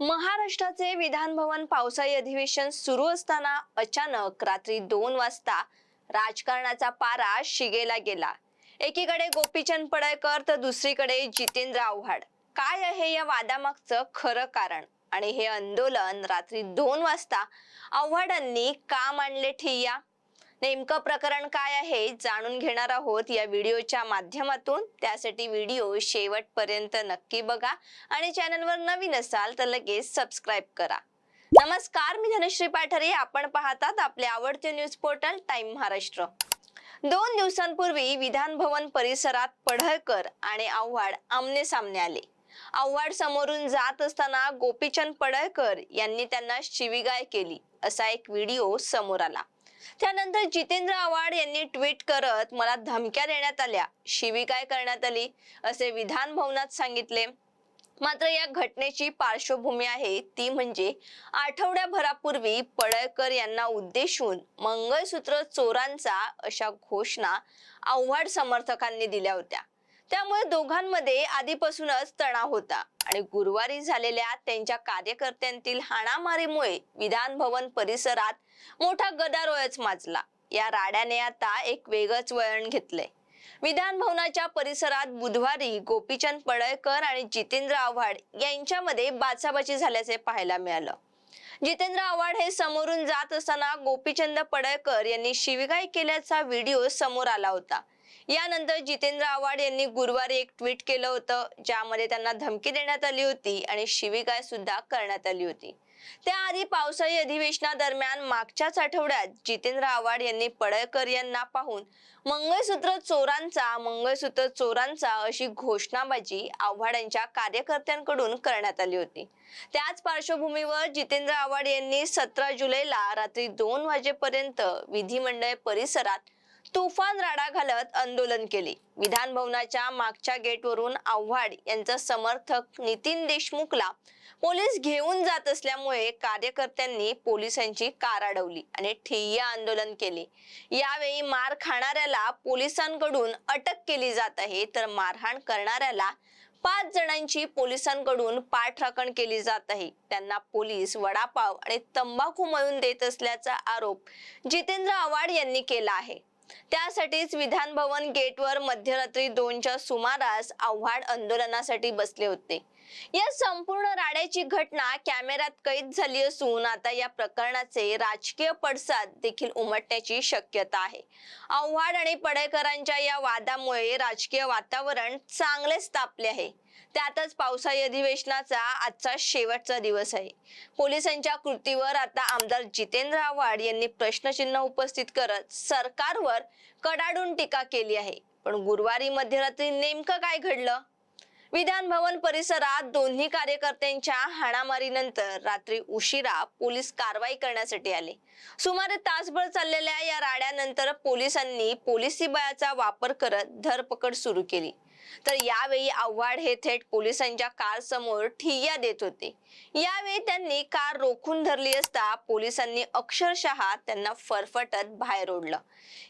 महाराष्ट्राचे विधानभवन पावसाळी अधिवेशन सुरू असताना अचानक रात्री दोन वाजता राजकारणाचा पारा शिगेला गेला. एकीकडे गोपीचंद पडळकर तर दुसरीकडे जितेंद्र आव्हाड. काय आहे या वादामागचं खरं कारण? आणि हे आंदोलन रात्री दोन वाजता आव्हाडांनी का मांडले ठिय्या? नेमकं प्रकरण काय आहे जाणून घेणार आहोत या व्हिडिओच्या माध्यमातून. त्यासाठी व्हिडिओ शेवटपर्यंत नक्की बघा आणि चॅनलवर नवीन असाल तर लगेच सबस्क्राईब करा. नमस्कार मी धनश्री पाठरे. आपण पाहतात आपले आवडते न्यूज पोर्टल टाइम महाराष्ट्र. दोन दिवसांपूर्वी विधान भवन परिसरात पढळकर आणि आव्हाड आमने सामने आले. आव्हाड समोरून जात असताना गोपीचंद पडळकर यांनी त्यांना शिवीगाय केली असा एक व्हिडिओ समोर आला. त्यानंतर जितेंद्र आव्हाड यांनी ट्विट करत मला धमक्या देण्यात आल्या. शिविकाय करण्यात आली? असे विधान भवनात सांगितले. मात्र या घटनेची पार्श्वभूमी आहे. ती म्हणजे आठवड्याभरापूर्वी पडळकर यांना उद्देशून मंगळसूत्र चोरांचा अशा घोषणा आव्हाड समर्थकांनी दिल्या होत्या. त्यामुळे दोघांमध्ये आधीपासूनच तणाव होता. आणि गुरुवारी झालेल्या त्यांच्या कार्यकर्त्यांतील हाणामारीमुळे विधान भवन परिसरात मोठा गदारोळच माजला. या राड्याने आता एक वेगळंच वळण घेतलंय. विधान भवनाच्या परिसरात बुधवारी गोपीचंद पडळकर आणि जितेंद्र आव्हाड यांच्यामध्ये बाचाबाची झाल्याचे पाहायला मिळालं. जितेंद्र आव्हाड हे समोरून जात असताना गोपीचंद पडळकर यांनी शिवीगाळ केल्याचा व्हिडिओ समोर आला होता. यानंतर जितेंद्र आव्हाड यांनी गुरुवारी एक ट्विट केलं होतं ज्यामध्ये त्यांना धमकी देण्यात आली होती आणि शिविकाय सुद्धा करण्यात आली होती. त्याआधी पावसाळी अधिवेशनादरम्यान मागच्याच आठवड्यात जितेंद्र आव्हाड यांनी पडळकर यांना पाहून मंगळसूत्र चोरांचा मंगळसूत्र चोरांचा अशी घोषणाबाजी आव्हाडांच्या कार्यकर्त्यांकडून करण्यात आली होती. त्याच पार्श्वभूमीवर जितेंद्र आव्हाड यांनी सतरा जुलैला रात्री दोन वाजेपर्यंत विधिमंडळ परिसरात तुफान राडा घालत आंदोलन केले. विधान भवनाच्या मागच्या गेटवरून आव्हाड यांचा समर्थक नितीन देशमुखला पोलीस घेऊन जात असल्यामुळे कार्यकर्त्यांनी पोलिसांची कार अडवली आणि ठिय्या आंदोलन केले. यावेळी मार खाणाऱ्याला पोलिसांकडून अटक केली जात आहे तर मारहाण करणाऱ्याला पाच जणांची पोलिसांकडून पाठराखण केली जात आहे. त्यांना पोलीस वडापाव आणि तंबाखू मळून देत असल्याचा आरोप जितेंद्र आव्हाड यांनी केला आहे. त्यासाठीच विधान भवन गेटवर मध्यरात्री दोनच्या सुमारास आव्हाड आंदोलनासाठी बसले होते. या संपूर्ण राड्याची घटना कॅमेऱ्यात कैद झाली असून आता या प्रकरणाचे राजकीय पडसाद देखील उमटण्याची शक्यता आहे. आव्हाड आणि पडेकरांच्या या वादामुळे राजकीय वातावरण चांगलेच तापले आहे. त्यातच पावसाळी अधिवेशनाचा आजचा शेवटचा दिवस आहे. पोलिसांच्या कृतीवर आता आमदार जितेंद्र आव्हाड यांनी प्रश्नचिन्ह उपस्थित करत सरकारवर कडाडून टीका केली आहे. पण गुरुवारी मध्यरात्री नेमकं काय घडलं? विधान भवन परिसरात दोन्ही कार्यकर्त्यांच्या हाणामारीनंतर रात्री उशिरा पोलीस कारवाई करण्यासाठी आले. सुमारे तासभर चाललेल्या या राड्यानंतर पोलिसांनी पोलिसी बळाचा वापर करत धरपकड सुरू केली. तर यावेळी आव्हाड हे थेट पोलिसांच्या कार समोर ठिय्या देत होते. यावेळी त्यांनी कार रोखून धरली असता पोलिसांनी अक्षरशः त्यांना फरफटत बाहेर ओढलं.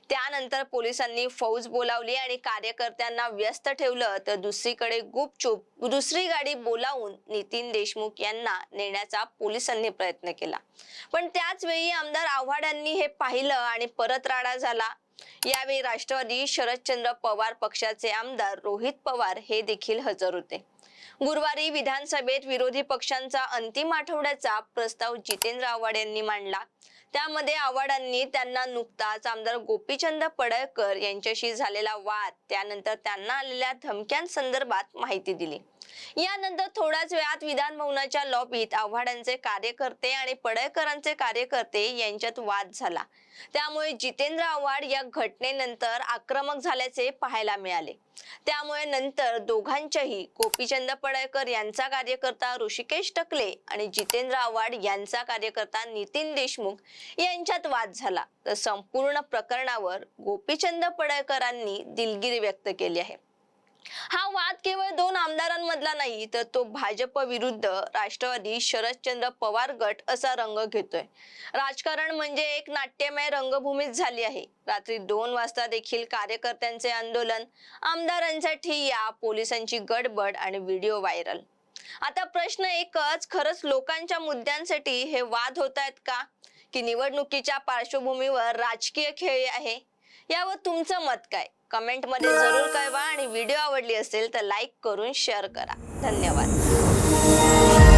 त्यानंतर पोलिसांनी फौज बोलावली आणि कार्यकर्त्यांना व्यस्त ठेवलं. तर दुसरीकडे गुपचूप दुसरी गाडी बोलावून नितीन देशमुख यांना नेण्याचा पोलिसांनी प्रयत्न केला. पण त्याच वेळी आमदार आव्हाडांनी हे पाहिलं आणि परत राडा झाला. यावेळी राष्ट्रवादी शरदचंद्र पवार पक्षाचे आमदार रोहित पवार हे देखील हजर होते. गुरुवारी विधानसभेत विरोधी पक्षांचा अंतिम आठवड्याचा प्रस्ताव जितेंद्र आव्हाड यांनी मांडला. त्यामध्ये आव्हाडांनी त्यांना नुकताच आमदार गोपीचंद पडळकर यांच्याशी झालेला वाद त्यानंतर त्यांना आलेल्या धमक्यांसंदर्भात माहिती दिली. यानंतर थोड्याच वेळात विधानभवनाच्या लॉबीत आव्हाडांचे कार्यकर्ते आणि पडळकरांचे कार्यकर्ते यांच्यात वाद झाला. त्यामुळे जितेंद्र आव्हाड या घटनेनंतर आक्रमक झाल्याचे पाहायला मिळाले. त्यामुळे नंतर दोघांच्याही गोपीचंद पडळकर यांचा कार्यकर्ता ऋषिकेश टकले आणि जितेंद्र आव्हाड यांचा कार्यकर्ता नितीन देशमुख यांच्यात वाद झाला. तर संपूर्ण प्रकरणावर गोपीचंद पडळकरांनी दिलगिरी व्यक्त केली आहे. हा वाद केवळ दोन मधला नाही तर तो भाजप विरुद्ध राष्ट्रवादी शरदचंद्र पवार गट असा रंग घेतोय. राजकारण म्हणजे एक नाट्यमय रंगभूमीच झाली आहे. रात्री दोन वाजता देखील कार्यकर्त्यांचे आंदोलन आमदारांसाठी या पोलिसांची गडबड आणि व्हिडिओ व्हायरल. आता प्रश्न एकच खरंच लोकांच्या मुद्द्यांसाठी हे वाद होत आहेत का? की निवडणुकीच्या पार्श्वभूमीवर राजकीय खेळ आहे? यावर तुमचं मत काय? कमेंटमध्ये जरूर कळवा आणि व्हिडिओ आवडली असेल तर लाईक करून शेअर करा. धन्यवाद.